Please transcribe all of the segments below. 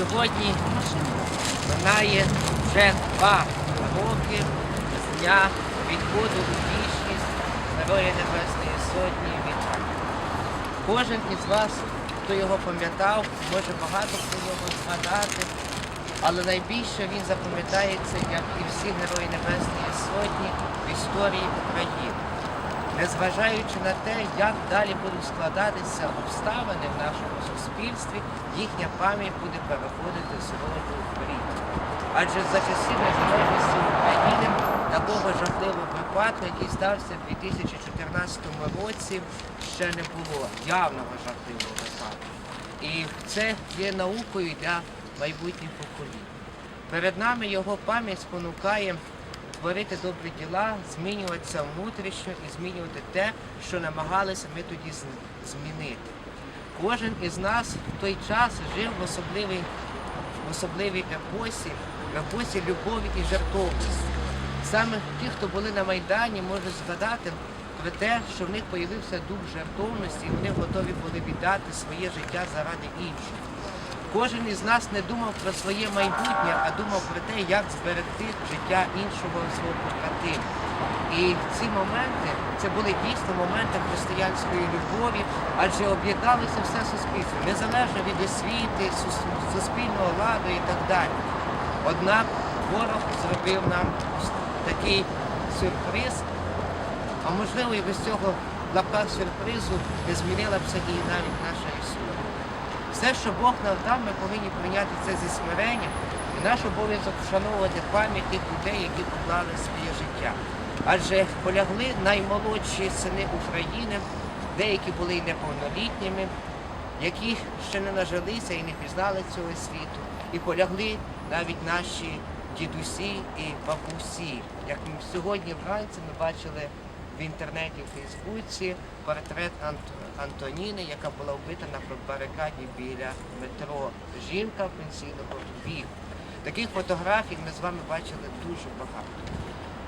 Сьогодні минає вже два роки з дня відходу у вічність Героя Небесної Сотні Віталія. Кожен із вас, хто його пам'ятав, може багато про нього згадати, але найбільше він запам'ятається, як і всі Герої Небесної Сотні в історії України. Незважаючи на те, як далі будуть складатися обставини в нашому суспільстві, їхня пам'ять буде переходити з роду в рід. Адже за часів незалежності України такого жахливого випадку, який стався в 2014 році, ще не було явного жахливого випадку. І це є наукою для майбутніх поколінь. Перед нами його пам'ять спонукає творити добрі діла, змінюватися внутрішньо і змінювати те, що намагалися ми тоді змінити. Кожен із нас в той час жив в особливій, в особливій епосі, в епосі любові і жертовності. Саме ті, хто були на Майдані, можуть згадати про те, що в них появився дух жертовності, і вони готові були віддати своє життя заради інших. Кожен із нас не думав про своє майбутнє, а думав про те, як зберегти життя іншого свого побратима. І ці моменти це були дійсно моменти християнської любові, адже об'єдналося все суспільство, незалежно від освіти, суспільного ладу і так далі. Однак ворог зробив нам такий сюрприз, а можливо і без цього в лапках сюрпризу не змінила б і навіть наша історія. Все, що Бог нам дав, ми повинні прийняти це зі смиренням. І наш обов'язок вшановувати пам'ять тих людей, які поклали своє життя. Адже полягли наймолодші сини України, деякі були й неповнолітніми, які ще не нажилися і не пізнали цього світу. І полягли навіть наші дідусі і бабусі. Як сьогодні вранці ми бачили в інтернеті, в Фейсбуці портрет Антоніни, яка була вбита на барикаді біля метро. Жінка пенсійного віку. Таких фотографій ми з вами бачили дуже багато.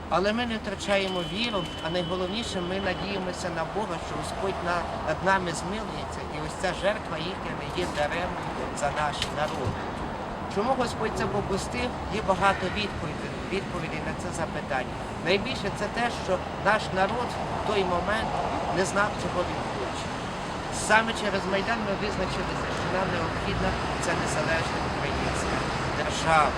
Але ми не втрачаємо віру, а найголовніше ми надіємося на Бога, що Господь над нами змилується, і ось ця жертва їхня не є даремною за наш народ. Чому Господь це попустив? Є багато відповідей, відповідей на це запитання. Найбільше це те, що наш народ в той момент не знав, чого він хоче. Саме через Майдан ми визначилися, що нам необхідна ця незалежна українська держава,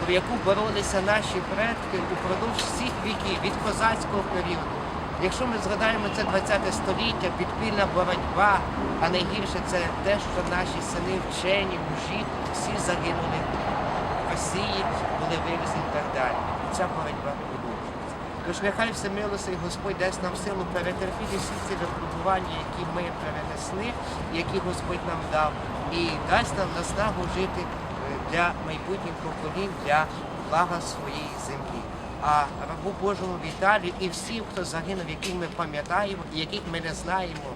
про яку боролися наші предки упродовж всіх віків, від козацького періоду. Якщо ми згадаємо це 20 століття, підпільна боротьба, а найгірше це те, що наші сини вчені, мужі, всі загинули в Росії, були вивезені і так далі. Ця боротьба. Тож нехай все всемилосий Господь дасть нам силу перетерпіти всі ці випробування, які ми перенесли, які Господь нам дав, і дасть нам наснагу жити е, для майбутніх поколінь, для блага своєї землі. А рабу Божому Віталію і всім, хто загинув, яких ми пам'ятаємо, яких ми не знаємо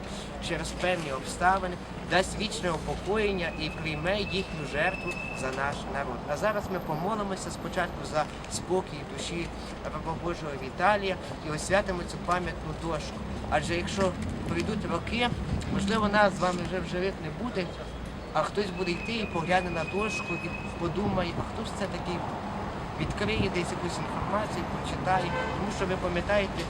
через певні обставини, дасть вічне упокоєння і прийме їхню жертву за наш народ. А зараз ми помолимося спочатку за спокій душі раба Божого Віталія і освятимо цю пам'ятну дошку. Адже якщо пройдуть роки, можливо, нас з вами вже в живих не буде, а хтось буде йти і погляне на дошку і подумає, а хто ж це такий був? відкриє десь якусь інформацію, прочитає. Тому що ви пам'ятаєте,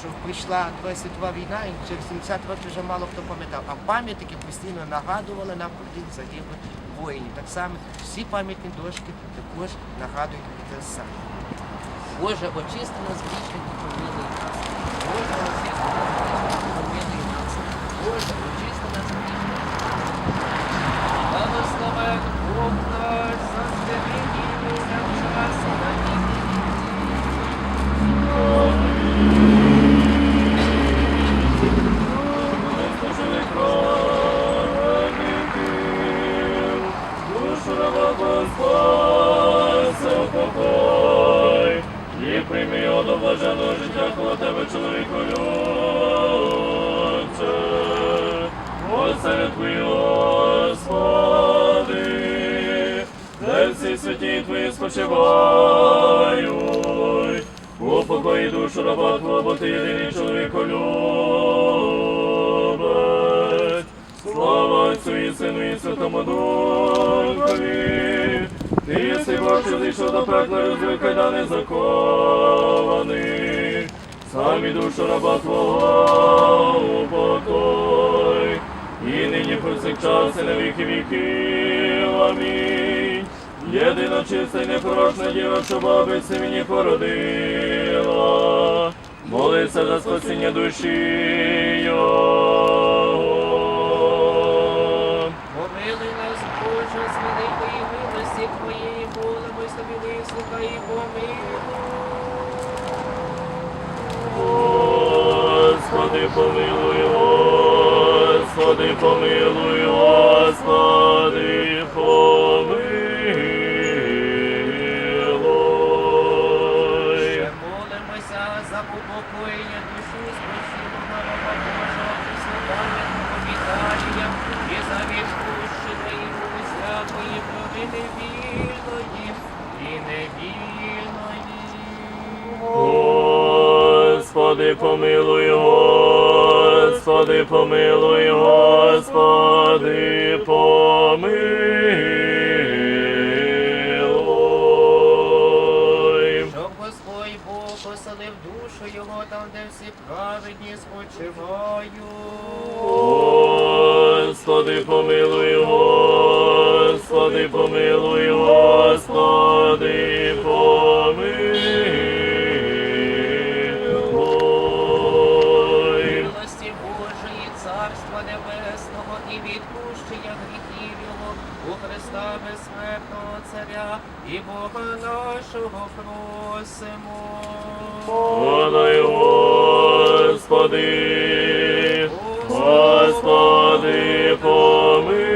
що прийшла Друга світова війна, і через 70 років вже мало хто пам'ятав. А пам'ятники постійно нагадували нам про тих загиблих воїнів. Так само всі пам'ятні дошки також нагадують про те саме. Боже, очисти нас вічно і помилуй нас. Упокої душу раба Твого, бо ти єдиний чоловіку любець. Слава Отцю і Сину і Святому Духові, Ти єси Бог, що зійшов до пекла, розвив кайдани закований. Сам і душу раба Твого упокой. І нині повсякчас і на віки віків. Амінь. Єдина чиста й непорочна діва, що бабиця мені породила. Молиться за спасіння душі його. Помилуй нас, Боже, з великої милості Твоєї, молимось тобі, вислухай і помилуй. Господи, помилуй, Господи, помилуй, Господи, помилуй. Упокоєння спочилого раба Божого Христопам'ятного Віталія і за відпущення йому всякої провини вільної і невільної. Господи, помилуй, Господи, помилуй, Господи, помилуй. Оселив душу його там, де всі праведні спочивають. Господи, помилуй, Господи, помилуй, Господи, і Бога нашого просимо. Подай, Господи, Господи, помилуй.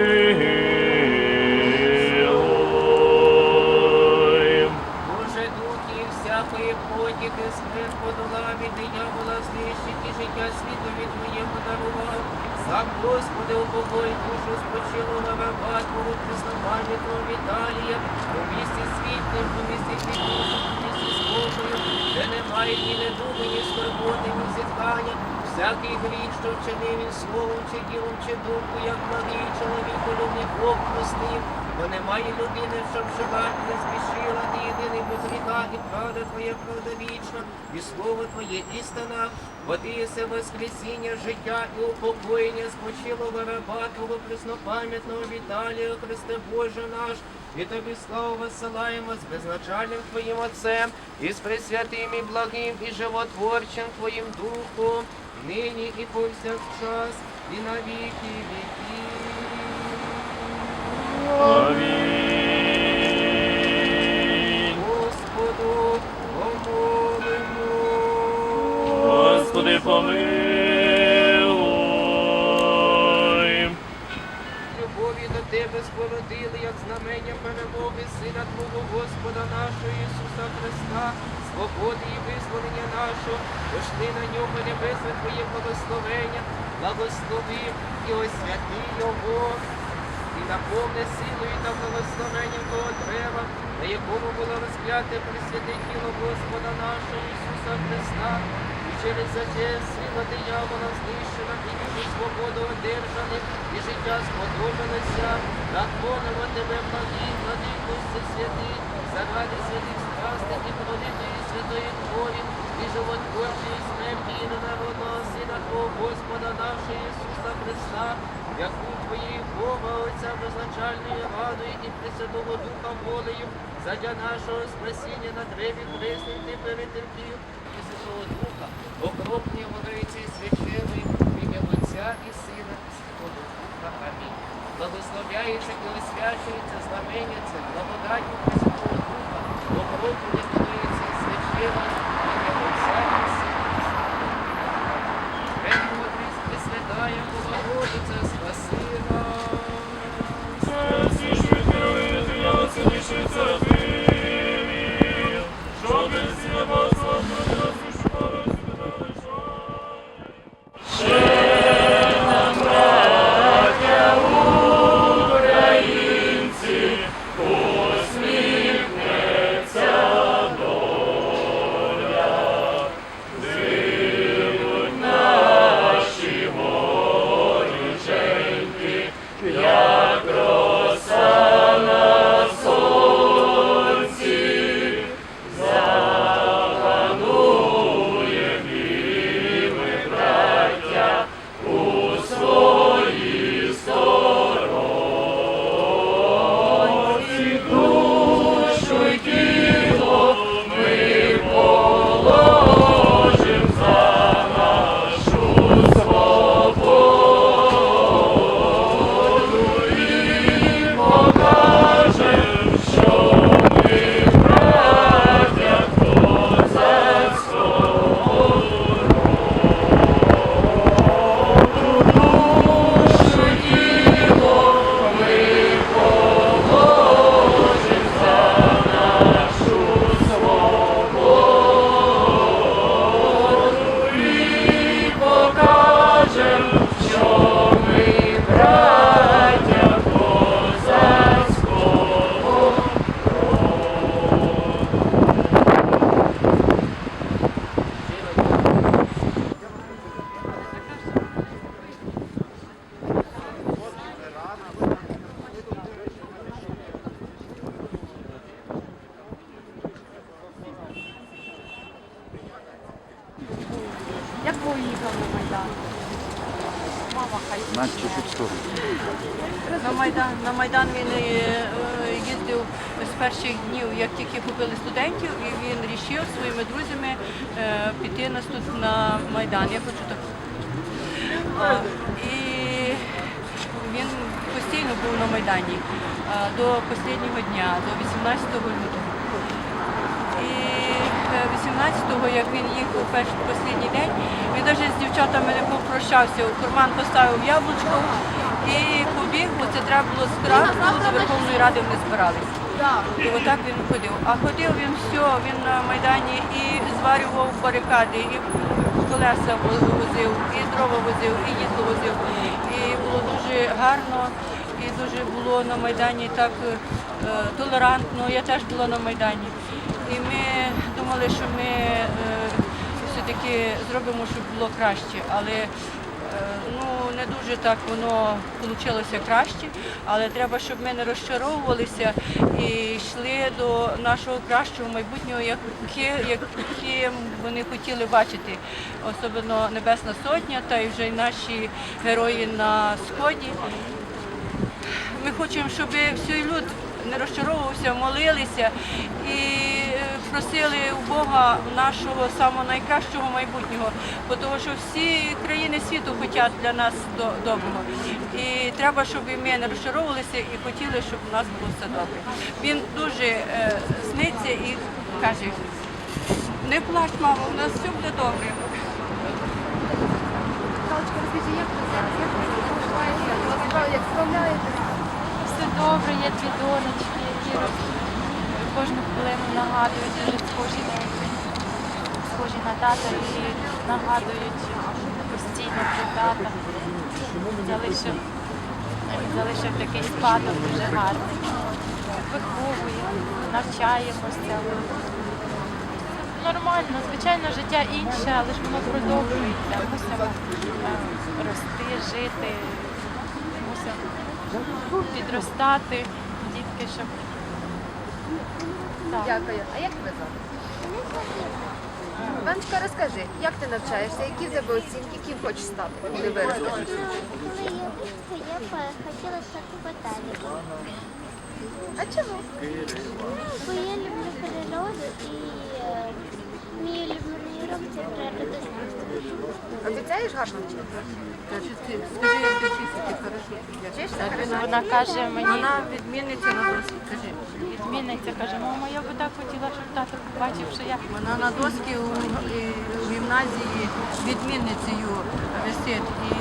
Господи, упокой душу спочилого раба Твого Христопам'ятного Віталія, у місті світлим, у місті квітучим, у місті спокою, де немає ні недуги, ні скорботи, ні зітхання, всякий гріх, що вчинив він словом, чи ділом, чи думкою, як малий чоловік, улюбний Бог простив, бо немає людини, щоб жива не збішила, ти єдиний гріха, і правда Твоя правда вічна, і слово Твоє істина, бо ти єси воскресіння, життя і упокоєння спочилого раба Твого преснопам'ятного Віталія, Христе Боже наш, і тобі славу висилаємо з безначальним Твоїм Отцем, і з пресвятим і благим, і животворчим Твоїм Духом, нині і повсякчас, і на віки. Амінь. Господу помолимо. Господи, помилуй. Любові до тебе спородили, як знамення перемоги Сина Твого Господа нашого Ісуса Христа, свободи і визволення нашого, пошли на ньому небесне Твоє благословення, благослови і освяти Його, і наповни силою та благословенням того дерева, на якому було розп'яте присвяте тіло Господа нашого Ісуса Христа, і через це сила диявола знищена, і вільну свободу одержаних, і життя сподобалося, наклонимо тебе, благий, владико, святий, заради святих страстей і пролитої святої крові, і животворчої смерті і народного Твого Господа нашого Ісуса Христа, яку Твоєї Бога, Отця безначальної радою і Пресвятого Духа волею, задля нашого спасіння на древі хресним ти перетерпів, і Святого Духа, окропні водиці священної ім'я Отця і Сина і Святого Духа. Амінь. Благословляється і освячується знамення це благодаттю Майдан, на Майдан він е, е, їздив з перших днів, як тільки купили студентів, і він вирішив своїми друзями е, піти нас тут на Майдан. Я хочу так. І він постійно був на Майдані до останнього дня, до 18 лютого. І е, 18-го, як він їхав перший останній день, він навіть з дівчатами не попрощався. У карман поставив яблучко і побіг, бо це треба було зразу до Верховної Ради вони збирались. І отак він ходив. А ходив він все, він на Майдані і зварював барикади, і колеса воз- возив, і дрова возив, і їдло возив. І було дуже гарно, і дуже було на Майдані так е, толерантно. Я теж була на Майдані. І ми думали, що ми е, все-таки зробимо, щоб було краще. Але ну, не дуже так воно вийшло краще. Але треба, щоб ми не розчаровувалися і йшли до нашого кращого майбутнього, яким вони хотіли бачити. Особливо Небесна Сотня та й вже й наші герої на Сході. Ми хочемо, щоб всій люд не розчаровувався, молилися і е, просили у Бога нашого самого найкращого майбутнього, тому що всі країни світу хочуть для нас доброго. І треба, щоб ми не розчаровувалися і хотіли, щоб у нас було все добре. Він дуже е, сниться і каже, не плач, мамо, у нас все буде добре. Галочка, розкажи, як ви? Як справляєтеся? Все добре, є дві донечки, які роз- кожну хвилину нагадують, дуже схожі на схожі на тата і нагадують постійно про тата. Залишив, залишив такий спадок дуже гарний. Виховує, навчаємося. Нормально, звичайно, життя інше, але ж воно продовжується. Мусимо е, рости, жити, мусимо підростати, дітки, щоб. Дякую. А як тебе звати? Іваночка, розкажи, як ти навчаєшся, які в тебе оцінки, ким хочеш стати, коли виростеш? Коли я виросту, я б хотіла стати ботаніком. А чому? Бо я люблю природу і мій улюблений урок це природознавство. Обіцяєш гарно вчити? Скажи, як ти вчишся, ти хорошо. Вчишся? Вона каже мені, Вона відмінниця на досвід. Кажи. відмінниця каже, мама, я би так хотіла, щоб тато побачив, що я Вона на доски у, у гімназії відмінницею висить. І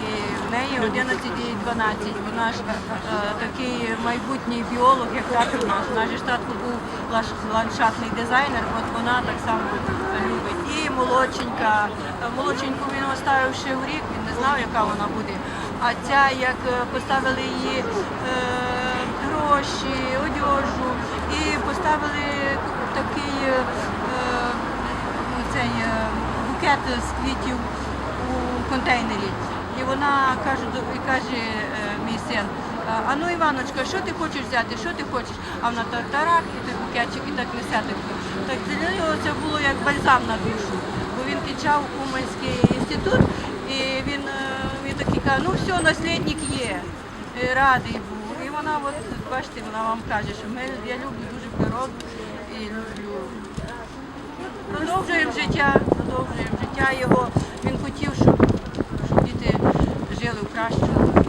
в неї 11 і 12. Вона ж е, такий майбутній біолог, як тато наш. Наш татко був ландшафтний дизайнер, от вона так само любить. І молодченька. Е, Молодченьку він оставив ще в рік, він не знав, яка вона буде. А ця, як е, поставили її е, гроші, одежу і поставили такий е, цей е, букет з квітів у контейнері. І вона каже, і каже е, мій син, а ну Іваночка, що ти хочеш взяти, що ти хочеш? А вона тарах, і той букетчик, і так несе так. Так для нього це було як бальзам на душу. Бо він кінчав Уманський інститут, і він, він такий каже, ну все, наслідник є. Радий був. Вона, от, бачите, вона вам каже, що ми, я люблю дуже природу і люблю Продовжуємо життя, продовжуємо життя його. Він хотів, щоб, щоб діти жили в кращому